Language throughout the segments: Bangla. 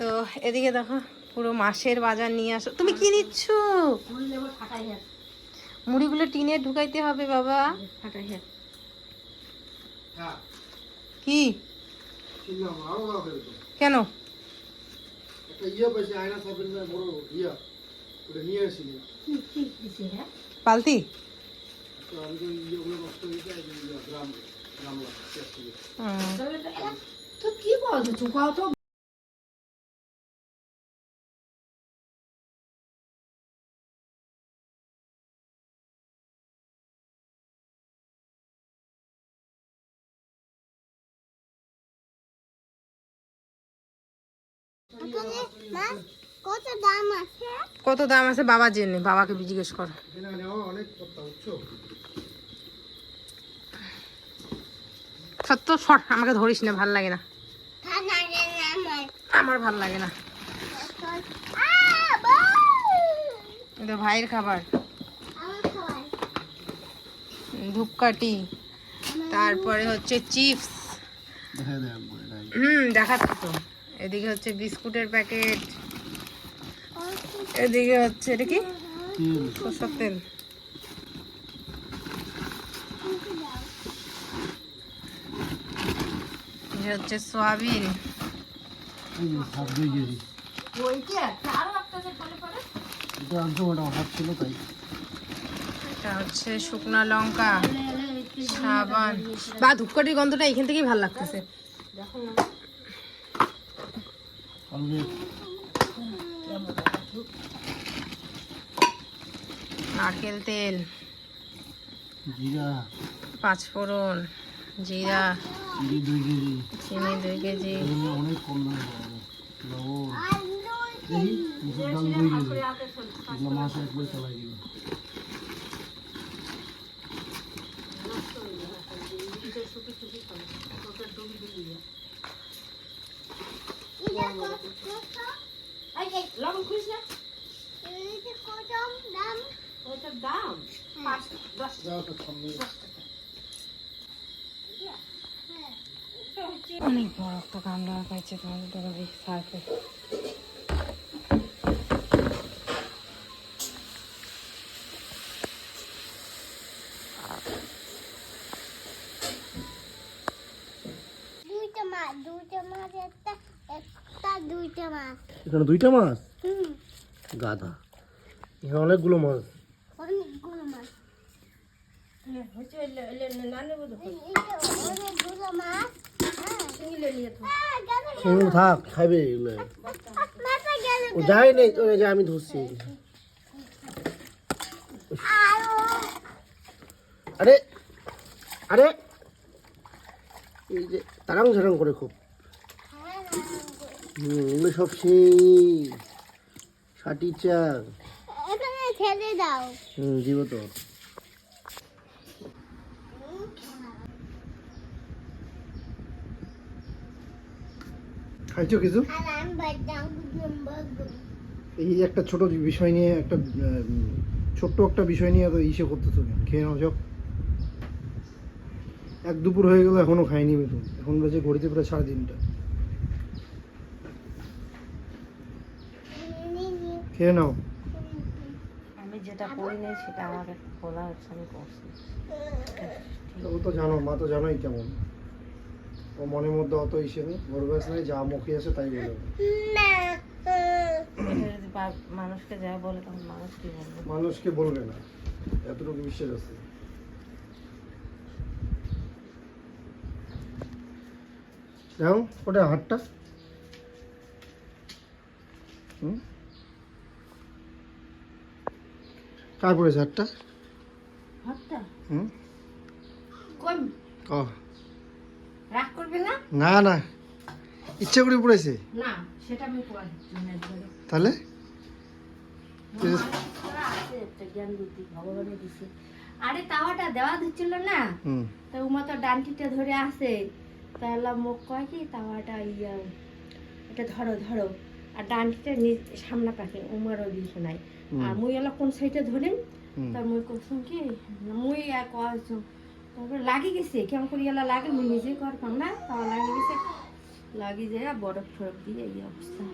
তো এদিকে দেখো পুরো মাসের বাজার নিয়ে আসো। তুমি কি নিচ্ছ? হ্যাঁ মুড়িগুলো টিনে ঢুকাইতে হবে বাবা। হ্যাঁ হ্যাঁ। কি? কিনলাম আরও দাও ফেরত কেন? একটা ইয়ে পাইছে আয়না কত দাম আছে বাবা জেনে বাবাকে জিজ্ঞেস করো। সত্য সর আমাকে ধরিস না ভালো লাগে না। আমার ভালো লাগে না। এটা ভাইয়ের খাবার। ধূপকাঠি। তারপরে হচ্ছে চিপস। দেয় হুম দেখাচ্ছি তো। এদিকে হচ্ছে বিস্কুটের প্যাকেট। এদিকে হচ্ছে, এটা কি? সরষের তেল। হচ্ছে সয়াবিন। এটা হচ্ছে শুকনা লঙ্কা, সাবান। বা ধূপকাঠির গন্ধটা এখান থেকেই ভালো লাগতেছে। নারকেল তেল জিরা পাঁচফোড়ন জিরা চিনি দুই কেজি চিনি দুই কেজি অনেক কম দাম লবণ দেখি মুসুর ডাল দুই কেজি মাছ চালাই দিবে এই এই লবণ খুঁজ না কত দাম ওইটার দাম? পাঁচ দশ যাও তো সামনে অনেক বড় একটা কামড়া পাইছে তোমাদের দাদা সার্ফে দুইটা মাছ দুইটা মাছ একটা একটা দুইটা মাছ। এখানে দুইটা মাছ? গাধা। এখানে অনেকগুলো মাছ অনেকগুলো মাছ হচ্ছে না নেব তো এই- এইটা অনেকগুলো মাছ হ্যাঁ চিংড়ি নিয়ে তো হ্যাঁ, গেল রে। এগুলো থাক খাইবে এগুলো। ও যায় নেই তো এই যে আমি ধরছি। আরে আরে এই যে তারাং ঝাড়াং করে খুব। হুম এগুলো সব সেই। ষাটি দাও। হুম দিব তো। খাইছো কিছু? এই একটা ছোট বিষয় নিয়ে একটা ছোট্ট একটা বিষয় নিয়ে ইসে করতেছো কেন? খেয়ে নাও যাও। এক দুপুর হয়ে গেল এখনও খাইনি মিঠুন এখন বাজে ঘড়িতে প্রায় সাড়ে তিনটা। খেয়ে নাও। আমি যেটা করি নাই সেটা আমাকে বলা হচ্ছে আমি করছি। তো জানো মা তো জানোই কেমন। ও মনের মধ্যে অত ইসে নেই গর্বাস নেই যা মুখে আসে তাই বলে যদি মানুষকে যা বলে তখন মানুষ কি বলবে? মানুষকে বলবে না এতটুকু বিশ্বাস আছে। দেখো ওটা হাটটা হুম? কার পড়েছে হাটটা হাতটা? হুম? কই ও রাগ করবে না? না না। ইচ্ছা করে পড়েছে না সেটা আমি তাহলে? আরে তাওয়াটা দেওয়া দিচ্ছিল না? তো উমা তো ডান্টিটা ধরে আছে। তাহলে মুখ কয় কি তাওয়াটা ইয়া এটা ধরো ধরো। আর ডান্টিটা সামনা পাশে উমারও দিছে নাই। আর মুই এলা কোন সাইডে ধরেন হুম। তার মুই করছুম কি মুই কয়েছুম তারপরে লাগি গেছে, কেমন করে এলা লাগে মুই নিজে করতাম না, তাও লাগি গেছে। লাগি যায়, বরফ টরফ দিয়ে এই অবস্থা।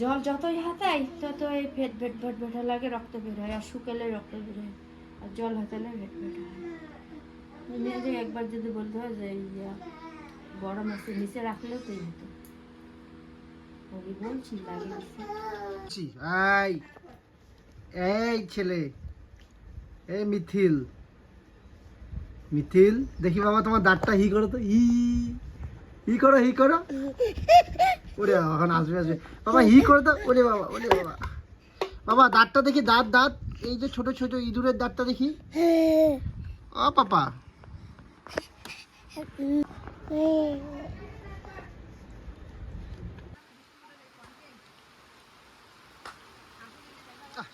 জল যতই হাতাই, ততই ফেট ফেট ফেট ফেটে লাগে, রক্ত বের হয়, আর শুকালে রক্ত বের হয়, আর জল হাতালে ফেট ফেট হয়। যে একবার যদি বলতে হয় যে বড় মাছের নিচে রাখলেও তো হতো। বলছি, লাগে এই এই ছেলে, এই মিথিল। মিথিল, দেখি বাবা তোমার দাঁতটা হি করো তো। হি হি করো হি করো। ওরে বাবা, এখন আসবে আসবে। বাবা, হি করো তো। ওরে বাবা ওরে বাবা। বাবা, দাঁতটা দেখি, দাঁত দাঁত। এই যে ছোট ছোট ইঁদুরের দাঁতটা দেখি। ও পাপা।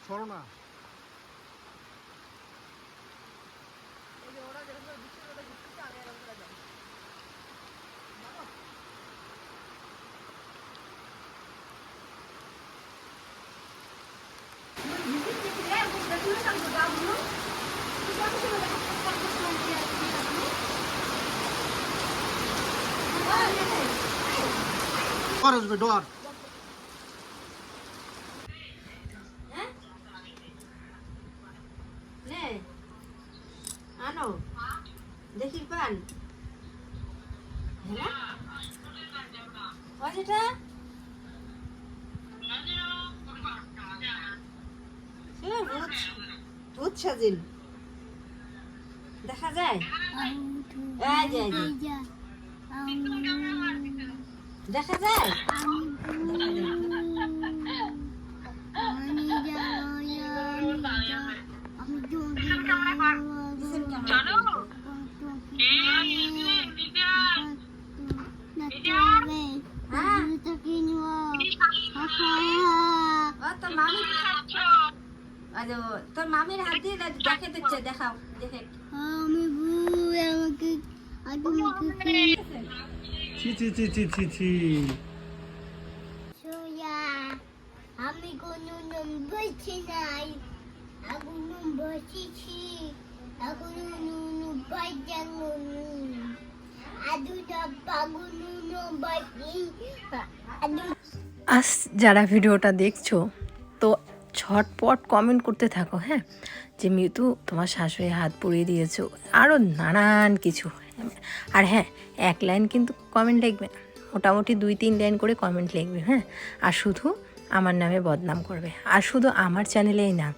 সরো না। ডর আসবে ডর নে আনো দেখি পান। হ্যাঁ? সেটা ভূত সাজিল। দেখা যায়। দেখা যায়। দেখে দেখাও দেখে ছি ছি ছি ছি ছি ছি। আমি কোনো নম্বরছি নাই। এখন নুনু আদু আজ যারা ভিডিওটা দেখছ তো ছটপট কমেন্ট করতে থাকো হ্যাঁ? যে মিতু, তোমার শাশুড়ি হাত পুড়িয়ে দিয়েছ আরও নানান কিছু। আর হ্যাঁ এক লাইন কিন্তু কমেন্ট লিখবে না। মোটামুটি দুই, তিন লাইন করে কমেন্ট লিখবে হ্যাঁ? আর শুধু আমার নামে বদনাম করবে। আর শুধু আমার চ্যানেলেই না,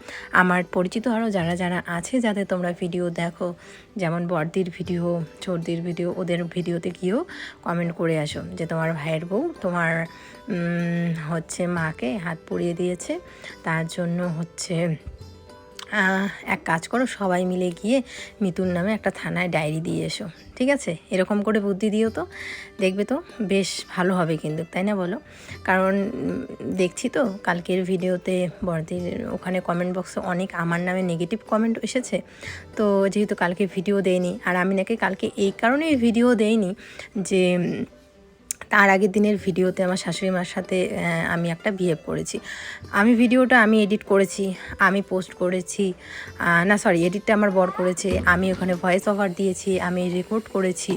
আমার পরিচিত আরও যারা যারা আছে যাদের তোমরা ভিডিও দেখো, যেমন বর্দির ভিডিও, চর্দির ভিডিও, ওদের ভিডিওতে গিয়েও কমেন্ট করে আসো যে তোমার ভাইয়ের বউ তোমার হচ্ছে মাকে হাত পুড়িয়ে দিয়েছে। তার জন্য হচ্ছে এক কাজ করো, সবাই মিলে গিয়ে মিতুর নামে একটা থানায় ডায়েরি দিয়ে এসো, ঠিক আছে? এরকম করে বুদ্ধি দিও তো, দেখবে তো বেশ ভালো হবে কিন্তু, তাই না বলো? কারণ দেখছি তো কালকের ভিডিওতে বড়দির ওখানে কমেন্ট বক্সে অনেক আমার নামে নেগেটিভ কমেন্ট এসেছে, তো যেহেতু কালকে ভিডিও দেয়নি, আর আমি নাকি কালকে এই কারণেই ভিডিও দেইনি যে তার আগের দিনের ভিডিওতে আমার শাশুড়ি মার সাথে আমি একটা বিহেভ করেছি। আমি ভিডিওটা আমি এডিট করেছি, আমি পোস্ট করেছি না সরি এডিটটা আমার বর করেছে, আমি ওখানে ভয়েস ওভার দিয়েছি, আমি রেকর্ড করেছি।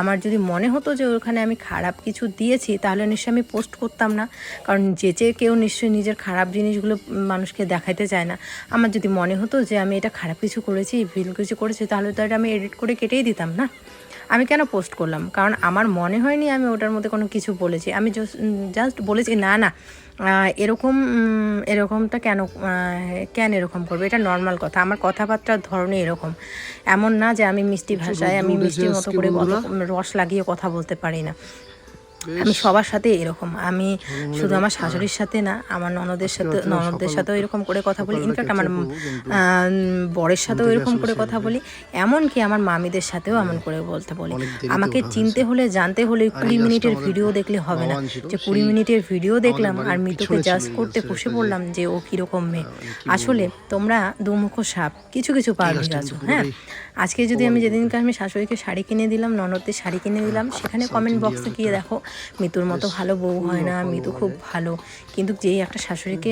আমার যদি মনে হতো যে ওখানে আমি খারাপ কিছু দিয়েছি, তাহলে নিশ্চয়ই আমি পোস্ট করতাম না। কারণ যেচে কেউ নিশ্চয়ই নিজের খারাপ জিনিসগুলো মানুষকে দেখাইতে চায় না। আমার যদি মনে হতো যে আমি এটা খারাপ কিছু করেছি, ভুল কিছু করেছি, তাহলে তো এটা আমি এডিট করে কেটেই দিতাম না। আমি কেন পোস্ট করলাম? কারণ আমার মনে হয়নি আমি ওটার মধ্যে কোনো কিছু বলেছি। আমি জাস্ট বলেছি না না এরকম এরকমটা কেন কেন এরকম করবে? এটা নর্মাল কথা। আমার কথাবার্তার ধরনে এরকম। এমন না যে আমি মিষ্টি ভাষায় আমি মিষ্টির মতো করে রস লাগিয়ে কথা বলতে পারি না। আমি সবার সাথে এরকম। আমি শুধু আমার শাশুড়ির সাথে না আমার ননদের সাথে রাত্রে ননদদের সাথেও এরকম করে কথা বলি। ইনফ্যাক্ট আমার বরের সাথেও এরকম করে কথা। বলি। এমনকি আমার মামিদের সাথেও এমন করে বলতে বলি। আমাকে চিনতে হলে জানতে হলে কুড়ি মিনিটের ভিডিও দেখলে হবে না। যে কুড়ি মিনিটের ভিডিও দেখলাম আর মিতুকে জাজ করতে বসে পড়লাম যে ও কীরকম মেয়ে। আসলে তোমরা দুমুখো সাপ কিছু কিছু পারবি গাছটা হ্যাঁ? আজকে যদি আমি যেদিনকে আমি শাশুড়িকে শাড়ি কিনে দিলাম ননদদের শাড়ি কিনে দিলাম সেখানে কমেন্ট বক্সে গিয়ে দেখো মিতুর মতো ভালো বউ হয় না মিতু খুব ভালো। কিন্তু যেই একটা শাশুড়িকে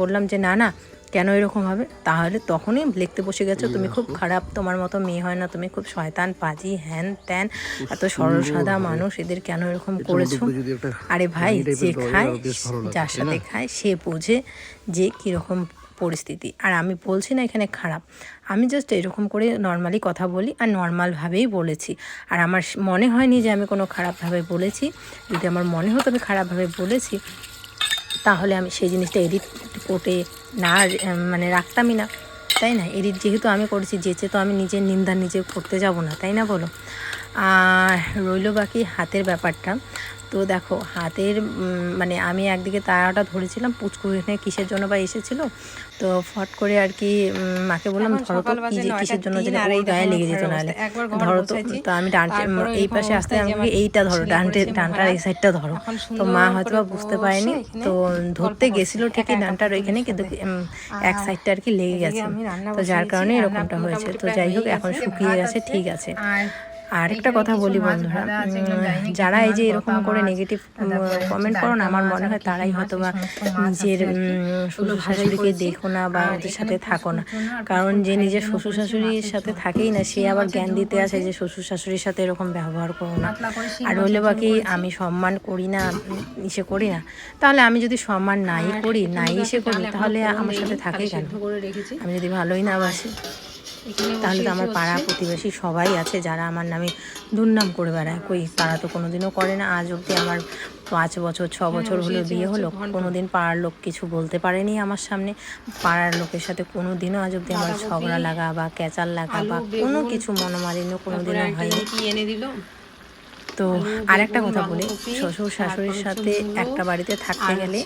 বললাম যে না না কেন এরকম হবে? তাহলে তখনই লিখতে বসে গেছো তুমি খুব খারাপ তোমার মতো মেয়ে হয় না তুমি খুব শয়তান পাজি হ্যান ত্যান এত সরল সাদা মানুষ এদের কেন এরকম করেছ? আরে ভাই যে খায় যার সাথে খায় সে বোঝে যে কীরকম পরিস্থিতি। আর আমি বলছি না এখানে খারাপ। আমি জাস্ট এরকম করে নর্মালি কথা বলি আর নর্মালভাবেই বলেছি। আর আমার মনে হয়নি যে আমি কোনো খারাপভাবে বলেছি। যদি আমার মনে হতো আমি খারাপভাবে বলেছি, তাহলে আমি সেই জিনিসটা এডিট কোর্টে না মানে রাখতামই না। তাই না? এডিট যেহেতু আমি করেছি যেচে তো আমি নিজের নিন্দা নিজে করতে যাব না, তাই না বলো? আর রইল বাকি হাতের ব্যাপারটা। তো দেখো হাতের মানে আমি একদিকে তারাটা ধরেছিলাম পুচকু এখানে কিসের জন্য বা এসেছিল? তো ফট করে আর কি মাকে বললাম ধরো তো কিসের জন্য যেন এই গায়ে লেগে যেত নাহলে। ধরো তো তো আমি তারপরে এই পাশে আসতে আমাকে এইটা ধরো ডানটে ডানটার এই সাইডটা ধরো। তো মা হয়তো বা বুঝতে পারেনি। তো ধরতে গেছিল ঠিকই ডানটার ওইখানে কিন্তু এক সাইডটা আর কি লেগে গেছে। তো যার কারণে এরকমটা হয়েছে। তো যাই হোক এখন শুকিয়ে গেছে ঠিক আছে। আর একটা কথা বলি বন্ধুরা যারা এই যে এরকম করে নেগেটিভ কমেন্ট করো না আমার মনে হয় তারাই হয়তো বা নিজের শ্বশুর শাশুড়িকে দেখো না বা ওদের সাথে থাকো না। কারণ যে নিজের শ্বশুর শাশুড়ির সাথে থাকেই না সে আবার জ্ঞান দিতে আসে যে শ্বশুর শাশুড়ির সাথে এরকম ব্যবহার করো না। আর ঝোল বাকি আমি সম্মান করি না ইসে করি না তাহলে আমি যদি সম্মান নাই করি নাই ইসে করি তাহলে আমার সাথে থাকে কেন। আমি যদি ভালোই না বাসি। তাহলে তো আমার পাড়া প্রতিবেশী সবাই আছে যারা আমার নামে দুর্নাম করে বেড়ায়। কই তারা তো কোনোদিনও করে না। আজ অব্দি আমার পাঁচ বছর ছ বছর হলো বিয়ে হলো। কোনোদিন পাড়ার লোক কিছু বলতে পারেনি আমার সামনে। পাড়ার লোকের সাথে কোনো দিনও আজ অব্দি আমার ঝগড়া লাগা বা ক্যাচাল লাগা বা কোনো কিছু মনোমালিন্য কোনো দিনও হয়নি। এনে দিল? তো আর একটা কথা বলি শ্বশুর শাশুড়ির সাথে একটা বাড়িতে থাকতে গেলে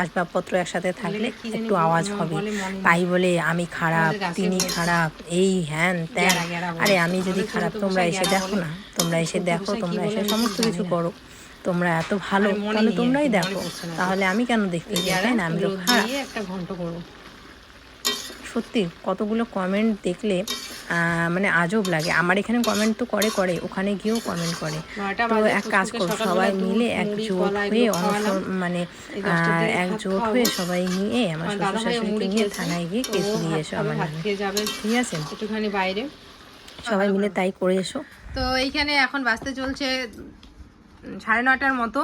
আসবাবপত্র একসাথে থাকলে একটু আওয়াজ হবে। তাই বলে আমি খারাপ তিনি খারাপ এই হ্যান ত্যান। আরে আমি যদি খারাপ তোমরা এসে দেখো না তোমরা এসে দেখো তোমরা এসে সমস্ত কিছু করো। তোমরা এত ভালো মনে তাহলে তোমরাই দেখো। তাহলে আমি কেন দেখতে যাই না? আমি তো খারাপ। সত্যি কতগুলো কমেন্ট দেখলে মানে আজব লাগে। আমার এখানে কমেন্ট তো করে করে। ওখানে গিয়েও কমেন্ট করে। তো এক কাজ করো সবাই মিলে একজোট হয়ে মানে একজোট হয়ে সবাই নিয়ে আমার শ্বশুর শাশুড়িকে নিয়ে থানায় গিয়ে কেস দিয়ে এসো আমার ঠিক আছে? একটুখানি বাইরে। সবাই মিলে তাই করে এসো। তো এইখানে এখন বাজতে চলছে সাড়ে নটার মতো।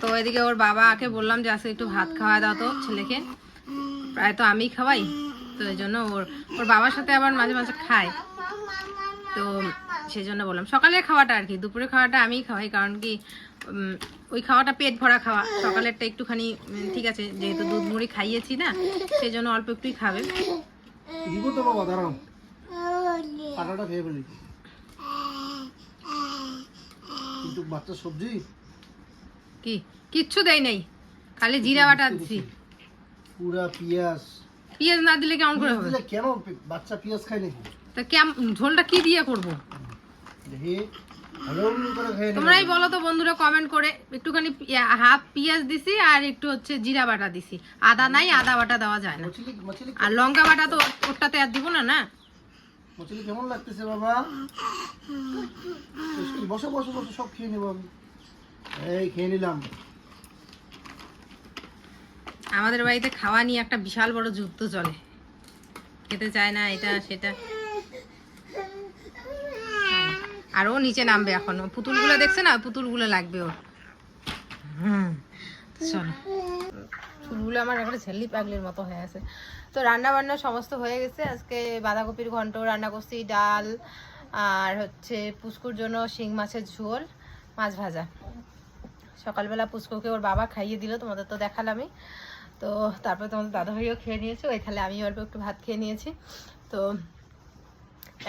তো এদিকে ওর বাবাকে বললাম যে আজকে একটু ভাত খাওয়া দাও তো ছেলেকে। প্রায় তো আমি খাওয়াই। তো এই জন্য ওর ওর বাবার সাথে আবার মাঝে মাঝে খায়। তো সেই জন্য বললাম সকালের খাওয়াটা আর কি দুপুরের খাওয়াটা আমিই খাওয়াই কারণ কি ওই খাওয়াটা পেট ভরা খাওয়া সকালেরটা একটুখানি ঠিক আছে যেহেতু দুধ মুড়ি খাইয়েছি না সেই জন্য অল্প একটুই খাবে। কিন্তু বাচ্চা সবজি? কি কিচ্ছু দেয় নাই খালি জিরা বাটা দিছি পুরা পেঁয়াজ পেঁয়াজ না দিলে কেমন করে হবে? কেন বাচ্চা পেঁয়াজ খায় নাকি? তা কেম ঝোলটা কি দিয়ে করব? দেখি। তোমরাই বলো তো বন্ধুরা কমেন্ট করে। একটুখানি হাফ পেঁয়াজ দিছি আর একটু হচ্ছে জিরা বাটা দিছি। আদা নাই আদা বাটা দেওয়া যায় না। আর লঙ্কা বাটা তো ওরটাতে আর দিব না না? কেমন লাগতেছে বাবা। বসো বসো বসো সব খেয়ে নেব আমি। এই খেয়ে নিলাম। আমাদের বাড়িতে খাওয়া নিয়ে একটা বিশাল বড় যুদ্ধ চলে। খেতে চায় না এটা সেটা। আর ও নিচে নামবে এখন। পুতুলগুলো দেখছে না? পুতুলগুলো লাগবে ওর। হুম। চলো। চুলগুলো আমার একটা ছেল্লি পাগলির মতো হয়ে আছে। তো রান্না বান্না সমস্ত হয়ে গেছে। আজকে বাঁধাকপির ঘন্ট রান্না করছি ডাল আর হচ্ছে পুস্কুর জন্য শিং মাছের ঝোল মাছ ভাজা। সকালবেলা পুষ্ককে ওর বাবা খাইয়ে দিল তোমাদের তো দেখালামই। তো তারপরে তোমাদের দাদা ভাইও খেয়ে নিয়েছে, ওই তাহলে আমি অল্প একটু ভাত খেয়ে নিয়েছি। তো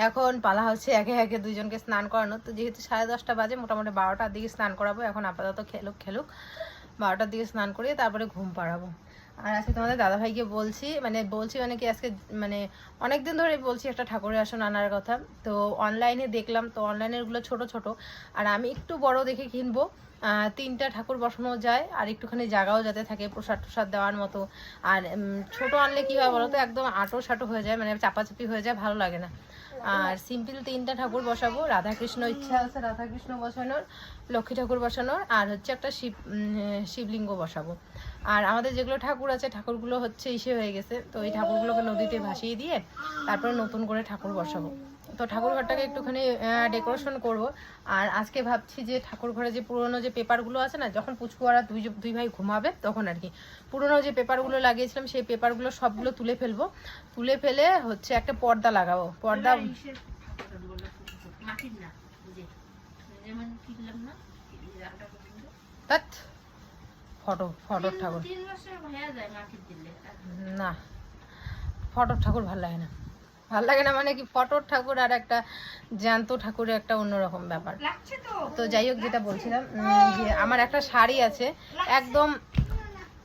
এখন পালা হচ্ছে একে একে দুজনকে স্নান করানো। তো যেহেতু সাড়ে দশটা বাজে, মোটামুটি বারোটার দিকে স্নান করাবো। এখন আপাতত খেলুক খেলুক। বারোটার দিকে স্নান করিয়ে তারপরে ঘুম পাড়াবো। আর আজকে তোমাদের দাদাভাইকে বলছি মানে বলছি মানে কি আজকে মানে অনেক দিন ধরে বলছি একটা ঠাকুরের আসন আনার কথা। তো অনলাইনে দেখলাম, তো অনলাইনেরগুলো ছোট ছোট। আর আমি একটু বড় দেখে কিনবো। তিনটা ঠাকুর বসানো যায়, আর একটুখানি জায়গাও যাতে থাকে প্রসাদ টসাদ দেওয়ার মতো। আর ছোট আনলে কি হয় বলো তো একদম আটো সাটো হয়ে যায় মানে চাপাচাপি হয়ে যায়, ভালো লাগে না। আর সিম্পল তিনটা ঠাকুর বসাবো, রাধাকৃষ্ণ ইচ্ছা আছে রাধাকৃষ্ণ বসানোর, লক্ষ্মী ঠাকুর বসানোর, আর হচ্ছে একটা শিব শিবলিঙ্গ বসাবো। আর আমাদের যেগুলো ঠাকুর আছে, ঠাকুরগুলো হচ্ছে ইসে হয়ে গেছে, তো এই ঠাকুরগুলোকে নদীতে ভাসিয়ে দিয়ে তারপরে নতুন করে ঠাকুর বসাবো। তো ঠাকুর ঘরটাকে একটুখানি ডেকোরেশন করব। আর আজকে ভাবছি যে ঠাকুর ঘরে যে পুরোনো যে পেপারগুলো আছে না যখন পুচকুয়ারা দুই দুই ভাই ঘুমাবে তখন আর কি। পুরোনো যে পেপারগুলো লাগিয়েছিলাম সেই পেপারগুলো সবগুলো তুলে ফেলব। তুলে ফেলে হচ্ছে একটা পর্দা লাগাবো। পর্দা ফটো ফটোর ঠাকুর। না ফটোর ঠাকুর ভালো লাগে না। ভালো লাগে না মানে কি ফটোর ঠাকুর আর একটা জ্যান্ত ঠাকুরের একটা অন্যরকম ব্যাপার। তো। তো যাই হোক যেটা বলছিলাম যে আমার একটা শাড়ি আছে একদম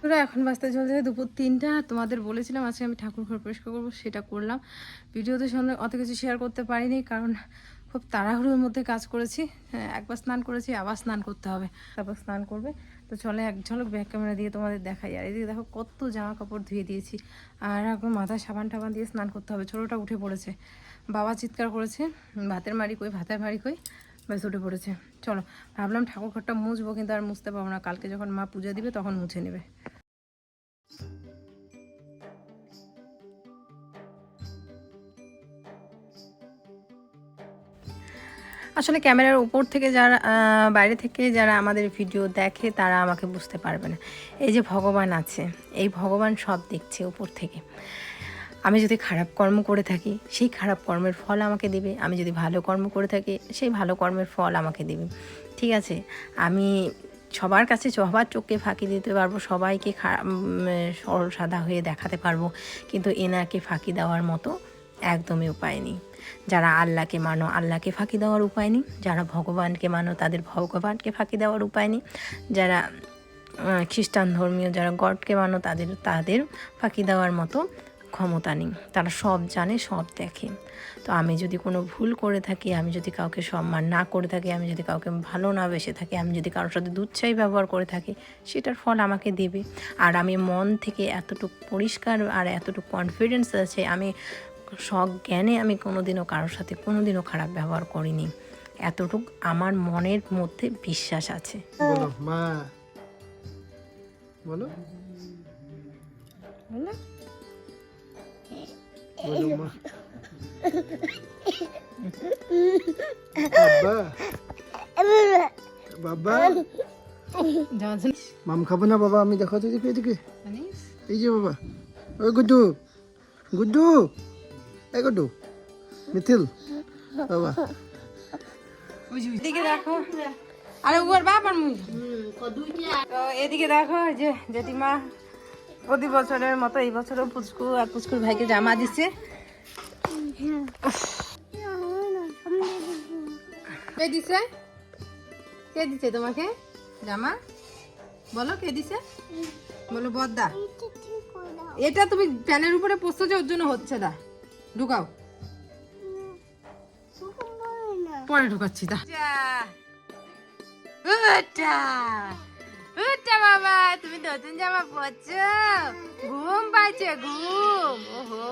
পুরো এখন বাজতে চলছে দুপুর তিনটা তোমাদের বলেছিলাম আজকে আমি ঠাকুর ঘর পরিষ্কার করব সেটা করলাম। ভিডিওতে সঙ্গে অত কিছু শেয়ার করতে পারিনি কারণ খুব তাড়াহুড়োর মধ্যে কাজ করেছি। হ্যাঁ, একবার স্নান করেছি আবার স্নান করতে হবে। তারপর স্নান করবে। তো চলে এক ঝলক ব্যাক ক্যামেরা দিয়ে তোমাদের দেখাই। আর এদিকে দেখো কত জামা কাপড় ধুয়ে দিয়েছি। আর এখন মাথায় সাবান টাবান দিয়ে স্নান করতে হবে। ছোটোটা উঠে পড়েছে। বাবা চিৎকার করেছে, ভাতের মারি কই, ভাতের মারি কই? ব্যাস, উঠে পড়েছে। চলো, ভাবলাম ঠাকুর ঘরটা মুছবো, কিন্তু আর মুছতে পারব না। কালকে যখন মা পূজা দিবে তখন মুছে নেবে। আসলে ক্যামেরার উপর থেকে যারা বাইরে থেকে যারা আমাদের ভিডিও দেখে তারা আমাকে বুঝতে পারবে না। এই যে ভগবান আছে, এই ভগবান সব দেখছে উপর থেকে। আমি যদি খারাপ কর্ম করে থাকি, সেই খারাপ কর্মের ফল আমাকে দেবে। আমি যদি ভালো কর্ম করে থাকি, সেই ভালো কর্মের ফল আমাকে দেবে। ঠিক আছে? আমি সবার কাছে সবার চোখকে ফাঁকি দিতে পারব, সবাইকে সরল সাদা হয়ে দেখাতে পারব। কিন্তু এনাকে ফাঁকি দেওয়ার মতো একদমই উপায় নেই। যারা আল্লাহকে মানো, আল্লাহকে ফাঁকি দেওয়ার উপায় নেই। যারা ভগবানকে মানো, তাদের ভগবানকে ফাঁকি দেওয়ার উপায় নেই। যারা খ্রিস্টান ধর্মীয় যারা গডকে মানো, তাদের তাদের ফাঁকি দেওয়ার মতো ক্ষমতা নেই। তারা সব জানে, সব দেখে। তো আমি যদি কোনো ভুল করে থাকি, আমি যদি কাউকে সম্মান না করে থাকি, আমি যদি কাউকে ভালো না বেসে থাকি, আমি যদি কারোর সাথে দুচ্ছাই ব্যবহার করে থাকি, সেটার ফল আমাকে দেবে। আর আমি মন থেকে এতটুকু পরিষ্কার আর এতটুকু কনফিডেন্স আছে, আমি সজ্ঞানে আমি কোনোদিনও কারোর সাথে কোনোদিনও খারাপ ব্যবহার করিনি। এতটুক আমার মনের মধ্যে বিশ্বাস আছে। বলো মা। বলো। বলো। বলো মা। বাবা। বাবা। মাম খাব না বাবা? আমি দেখো তো এদিকে এদিকে এই যে বাবা। ওই গুড্ডু। গুড্ডু। এই গুড্ডু মিথিল, বাবা। এদিকে দেখো। আরে উয়ার বাপ আর মুই। এদিকে দেখো যে জেঠিমা, প্রতি বছরের মতো এই বছরও পুচকু আর পুচকুর ভাইকে জামা দিছে। কে দিছে? কে দিছে তোমাকে জামা? বলো কে দিছে? বলো বদ্দা। এটা তুমি প্যানের উপরে পোস্ত যে, ওর জন্য হচ্ছে না। ঢুকাও। পরে ঢুকাচ্ছি উঠা বাবা তুমি নতুন জামা পরছো। ঘুম পাচ্ছে ঘুম। ওহো।